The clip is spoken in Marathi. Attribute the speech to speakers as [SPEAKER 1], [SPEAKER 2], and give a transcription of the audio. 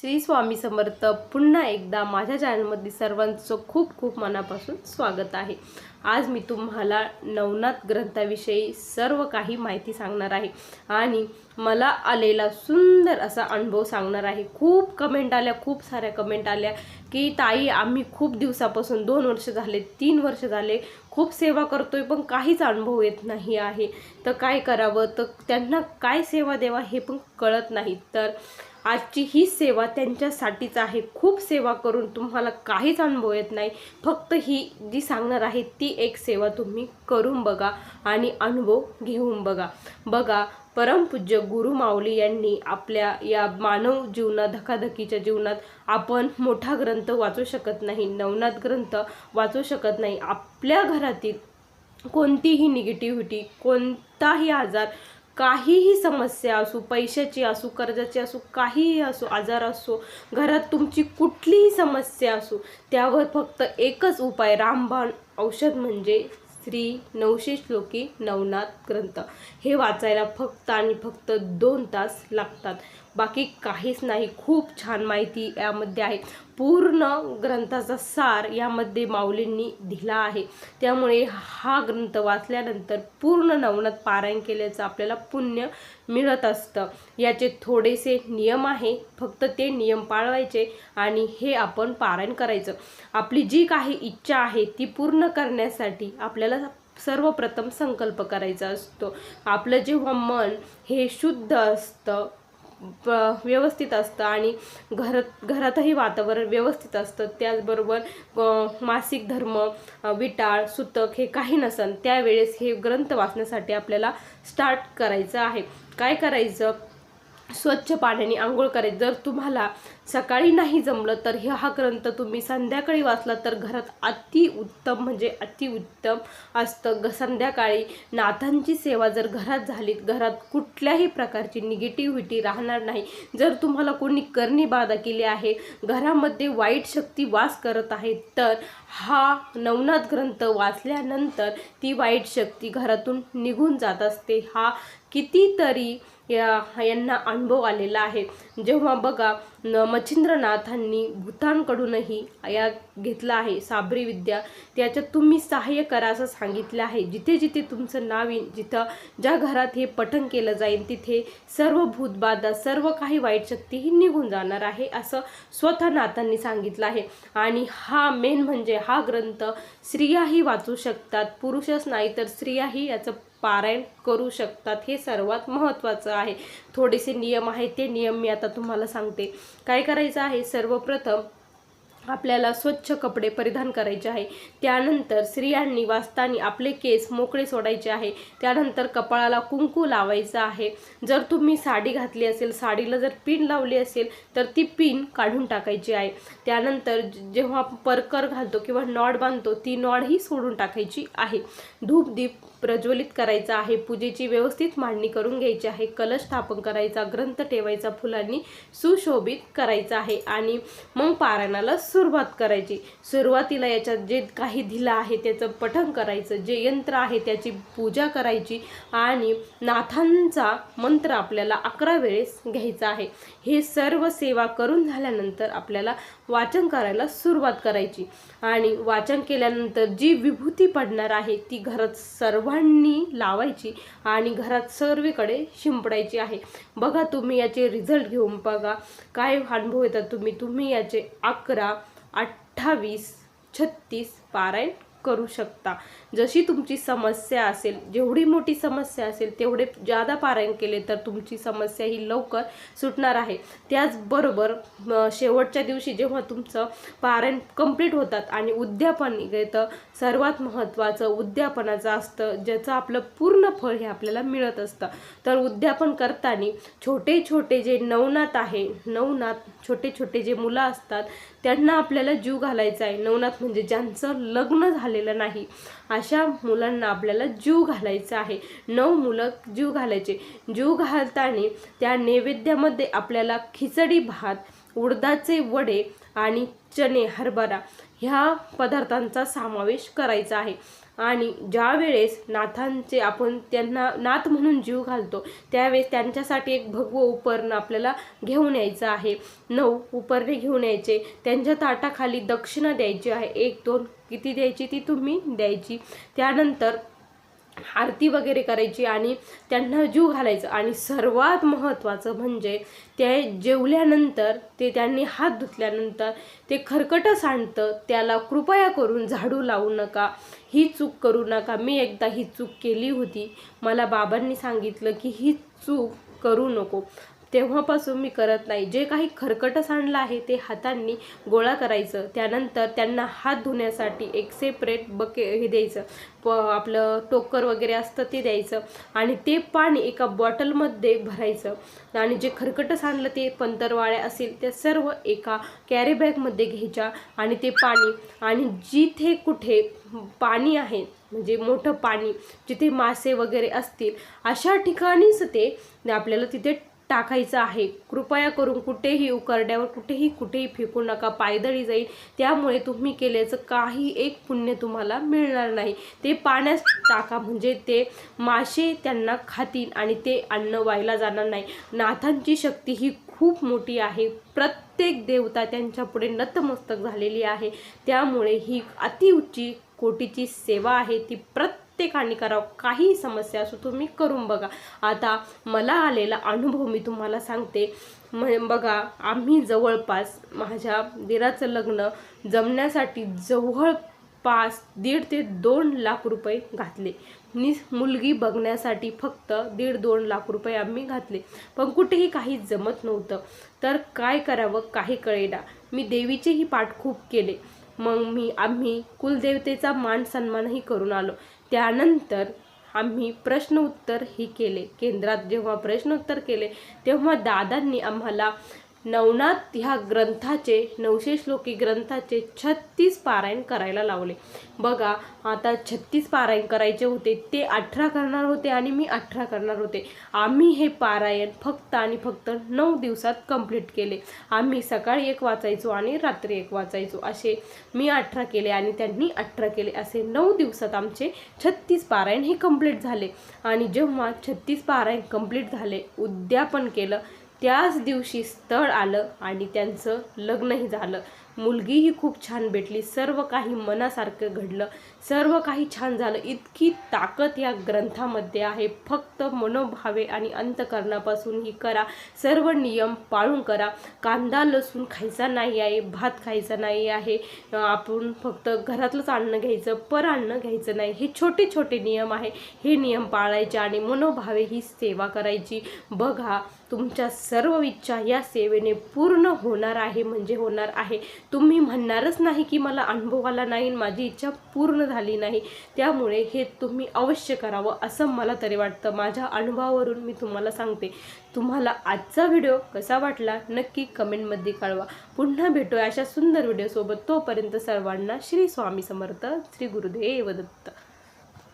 [SPEAKER 1] श्री स्वामी समर्थ पुन्हा एकदा माझ्या चॅनलमध्ये सर्वांचं खूप खूप मनापासून स्वागत आहे. आज मी तुम्हाला नवनाथ ग्रंथाविषयी सर्व काही माहिती सांगणार आहे. आणि मला आलेला सुंदर असा अनुभव सांगणार आहे. खूप कमेंट आल्या खूप साऱ्या कमेंट आल्या की ताई आम्ही खूप दिवसापासून दोन वर्ष झाले तीन वर्ष झाले खूप सेवा करतोय पण काहीच अनुभव येत नाही आहे. तर काय करावं? तर त्यांना काय सेवा द्यावा हे पण कळत नाही. तर आजची ही सेवा त्यांच्यासाठीच आहे. खूप सेवा करून तुम्हाला काहीच अनुभव येत नाही. फक्त ही जी सांगणार आहे ती एक सेवा तुम्ही करून बघा आणि अनुभव घेऊन बघा. बघा परमपूज्य गुरु माऊली यांनी आपल्या या मानव जीवनात धकाधकीच्या जीवनात आपण मोठा ग्रंथ वाचू शकत नाही नवनाथ ग्रंथ वाचू शकत नाही. आपल्या घरातील कोणतीही निगेटिव्हिटी कोणताही आजार काहीही समस्या असो पैशाची असो कर्जाची असो काहीही असो आजार असो घरात तुमची कुठलीही समस्या असो त्यावर फक्त एकच उपाय रामबाण औषध म्हणजे श्री नऊशे श्लोकी नवनाथ ग्रंथ. हे वाचायला फक्त आणि फक्त दोन तास लागतात. बाकी काहीच नाही. खूप छान माहिती यामध्ये आहे. पूर्ण ग्रंथाचा सार यामध्ये माऊलींनी दिला आहे. त्यामुळे हा ग्रंथ वाचल्यानंतर पूर्ण नवनात पारायण केल्याचं आपल्याला पुण्य मिळत असतं. याचे थोडेसे नियम आहे. फक्त ते नियम पाळवायचे आणि हे आपण पारायण करायचं. आपली जी काही इच्छा आहे ती पूर्ण करण्यासाठी आपल्याला सर्वप्रथम संकल्प करायचा असतो. आपलं जेव्हा मन हे शुद्ध असतं प- व्यवस्थित असतं आणि घरात घरातही वातावरण व्यवस्थित असतं. त्याचबरोबर मासिक धर्म विटाळ सुतक हे काही नसन त्यावेळेस हे ग्रंथ वाचण्यासाठी आपल्याला स्टार्ट करायचं आहे. काय करायचं? स्वच्छ पाण्याने आंघोळ करायची जर तुम्हाला सकाळी नाही जमलं तर हे हा ग्रंथ तुम्ही संध्याकाळी वाचला तर घरात अति उत्तम म्हणजे अतिउत्तम असतं. ग संध्याकाळी नाथांची सेवा जर घरात झाली घरात कुठल्याही प्रकारची निगेटिव्हिटी राहणार नाही. जर तुम्हाला कोणी करणी बाधा केली आहे घरामध्ये वाईट शक्ती वास करत आहे तर हा नवनाथ ग्रंथ वाचल्यानंतर ती वाईट शक्ती घरातून निघून जात असते. हा कितीतरी या यांना अनुभव आलेला आहे. जेव्हा बघा न मच्छिंद्रनाथांनी भूतांकडूनही या घेतला आहे साबरी विद्या. त्याच्यात तुम्ही सहाय्य करा असं सांगितलं आहे. जिथे जिथे तुमचं नाव येईल जिथं ज्या घरात हे पठण केलं जाईल तिथे सर्व भूतबाधा सर्व काही वाईट शक्तीही निघून जाणार आहे असं स्वतः नाथांनी सांगितलं आहे. आणि हा मेन म्हणजे हा ग्रंथ स्त्रियाही वाचू शकतात पुरुषच नाही तर स्त्रियाही याचं पारायण करू शकतात हे सर्वात महत्त्वाचं आहे. थोडेसे नियम आहेत ते नियम मी आता तुम्हाला सांगते. काय करायचं आहे? सर्वप्रथम आपल्याला स्वच्छ कपडे परिधान करायचे आहे. त्यानंतर स्त्रियांनी वाचताना आपले केस मोकळे सोडायचे आहे. त्यानंतर कपाळाला कुंकू लावायचं आहे. जर तुम्ही साडी घातली असेल साडीला जर पिन लावली असेल तर ती पिन काढून टाकायची आहे. त्यानंतर जेव्हा परकर घालतो किंवा नॉड बांधतो ती नॉडही सोडून टाकायची आहे. धूप दीप प्रज्वलित करायचा आहे. पूजेची व्यवस्थित मांडणी करून घ्यायची आहे. कलश स्थापन करायचा ग्रंथ ठेवायचा फुलांनी सुशोभित करायचा आहे आणि मग पारायणाला सुरुवात करायची. सुरुवातीला याच्यात जे काही दिलं आहे त्याचं पठण करायचं जे यंत्र आहे त्याची पूजा करायची आणि नाथांचा मंत्र आपल्याला अकरा वेळेस घ्यायचा आहे. हे सर्व सेवा करून झाल्यानंतर आपल्याला वाचन करायला सुरुवात करायची. आणि वाचन केल्यानंतर जी विभूती पडणार आहे ती घरात सर्वांनी लावायची आणि घरात सर्वीकडे शिंपडायची आहे. बघा तुम्ही याचे रिझल्ट घेऊन बघा. काय अनुभव येतात तुम्ही? तुम्ही याचे अकरा अठ्ठावीस छत्तीस पारायण करू शकता. जशी तुमची समस्या असेल जेवढी मोठी समस्या असेल तेवढे जादा पारायण केले तर तुमची समस्या ही लवकर सुटणार आहे. त्याचबरोबर शेवटच्या दिवशी जेव्हा तुमचं पारायण कंप्लीट होतात आणि उद्यापन येतं सर्वात महत्त्वाचं उद्यापनाचं असतं ज्याचं आपलं पूर्ण फळ हे आपल्याला मिळत असतं. तर उद्यापन करताना छोटे छोटे जे नवनाथ आहे नवनाथ छोटे छोटे जे मुलं असतात त्यांना आपल्याला जीव घालायचा आहे. नवनाथ म्हणजे ज्यांचं लग्न झालेलं नाही. अशा मुलांना आपल्याला जीव घालायचा आहे. नऊ मुलं जीव घालायचे. जीव घालताना त्या नैवेद्यामध्ये आपल्याला खिचडी भात उडदाचे वडे आणि चणे हरभरा ह्या पदार्थांचा समावेश करायचा आहे. आणि ज्या वेळेस नाथांचे आपण त्यांना नाथ म्हणून जीव घालतो त्यावेळेस त्यांच्यासाठी एक भगवं उपरण आपल्याला घेऊन यायचं आहे. नऊ उपरणे घेऊन यायचे. त्यांच्या ताटाखाली दक्षिणा द्यायची आहे. एक दोन किती द्यायची ती तुम्ही द्यायची. त्यानंतर आरती वगैरे करायची आणि त्यांना जीव घालायचं. आणि सर्वात महत्त्वाचं म्हणजे ते जेवल्यानंतर ते त्यांनी हात धुतल्यानंतर ते खरकटं सांडतं त्याला कृपया करून झाडू लावू नका ही चूक करू नका. मी एकदा ही चूक केली होती. मला बाबांनी सांगितलं की ही चूक करू नको. तेव्हापासून मी करत नाही. जे काही खरकटं सांडलं आहे ते हातांनी गोळा करायचं. त्यानंतर त्यांना हात धुण्यासाठी एक सेपरेट बके हे द्यायचं. प आपलं टोकर वगैरे असतं ते द्यायचं. आणि ते पाणी एका बॉटलमध्ये भरायचं. आणि जे खरकटं सांडलं ते पंतरवाळ्या असेल त्या सर्व एका कॅरीबॅगमध्ये घ्यायच्या. आणि ते पाणी आणि जिथे कुठे पाणी आहे म्हणजे मोठं पाणी जिथे मासे वगैरे असतील अशा ठिकाणीच ते आपल्याला तिथे टाकायचं आहे. कृपया करून कुठेही उकरड्यावर कुठेही कुठेही फेकू नका. पायदळी जाईल. त्यामुळे तुम्ही केल्याचं काही एक पुण्य तुम्हाला मिळणार नाही. ते पाण्यात टाका. म्हणजे ते मासे त्यांना खातील आणि ते अन्न व्हायला जाणार नाही. नाथांची शक्ती ही खूप मोठी आहे. प्रत्येक देवता त्यांच्यापुढे नतमस्तक झालेली आहे. त्यामुळे ही अतिउच्ची कोटीची सेवा आहे. ती प्रत्येक प्रत्येकाने करावं. काही समस्या असो तुम्ही करून बघा. आता मला आलेला अनुभव मी तुम्हाला सांगते. म बघा आम्ही जवळपास माझ्या दिराचं लग्न जमण्यासाठी जवळपास दीड ते दोन लाख रुपये घातले. नि मुलगी बघण्यासाठी फक्त दीड दोन लाख रुपये आम्ही घातले. पण कुठेही काही जमत नव्हतं. तर काय करावं काही कळेना. मी देवीचेही पाठ खूप केले. मग मी आम्ही कुलदेवतेचा मान सन्मानही करून आलो. त्यानंतर आम्ही प्रश्न उत्तर ही केले. केंद्रात जेव्हा प्रश्न उत्तर केले तेव्हा दादांनी आम्हाला नवनाथ ह्या ग्रंथाचे नऊशे श्लोकी ग्रंथाचे छत्तीस पारायण करायला लावले. बघा आता छत्तीस पारायण करायचे होते ते अठरा करणार होते आणि मी अठरा करणार होते. आम्ही हे पारायण फक्त आणि फक्त नऊ दिवसात कंप्लीट केले. आम्ही सकाळी एक वाचायचो आणि रात्री एक वाचायचो असे मी अठरा केले आणि त्यांनी अठरा केले असे नऊ दिवसात आमचे छत्तीस पारायण हे कंप्लीट झाले. आणि जेव्हा छत्तीस पारायण कंप्लीट झाले उद्यापन केलं त्याच दिवशी स्थळ आलं आणि त्यांचं लग्नही झालं. मुलगीही खूप छान भेटली. सर्व काही मनासारखं घडलं. सर्व काही छान झालं. इतकी ताकद या ग्रंथामध्ये आहे. फक्त मनोभावे आणि अंतकरणापासून ही करा. सर्व नियम पाळून करा. कांदा लसूण खायचा नाही आहे. भात खायचा नाही आहे. आपण फक्त घरातलंच अन्न घ्यायचं पर अन्न घ्यायचं नाही. हे छोटे छोटे नियम आहे. हे नियम पाळायचे आणि मनोभावे ही सेवा करायची. बघा तुमच्या सर्व इच्छा या सेवेने पूर्ण होणार आहे म्हणजे होणार आहे. तुम्ही म्हणणारच नाही की मला अनुभव आला नाही माझी इच्छा पूर्ण झाली नाही. त्यामुळे हे तुम्ही अवश्य करावं असं मला तरी वाटतं. माझ्या अनुभवावरून मी तुम्हाला सांगते. तुम्हाला आजचा व्हिडिओ कसा वाटला नक्की कमेंटमध्ये कळवा. पुन्हा भेटूया अशा सुंदर व्हिडिओसोबत. तोपर्यंत सर्वांना श्री स्वामी समर्थ श्री गुरुदेव दत्त.